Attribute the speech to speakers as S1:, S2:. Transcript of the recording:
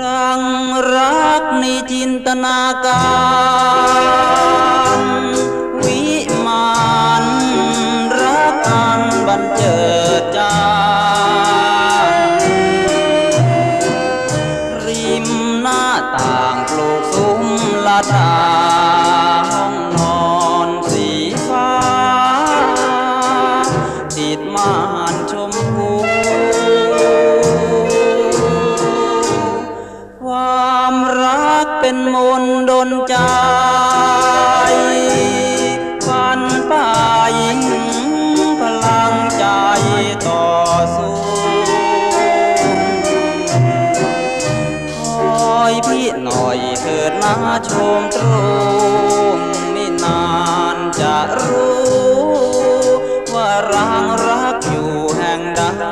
S1: รังรักในจินตนาการวิมานรักกันบันเจิดจางริมหน้าต่างปลูกซุ้มละดาห้องนอนสีฟ้าติดมา เป็นมนลดนใจฝันป่าหพลังใจต่อสู้คอยพี่หน่อยเถิดนาชมตรงไม่นานจะรู้ ว่ารังรักอยู่แห่งใด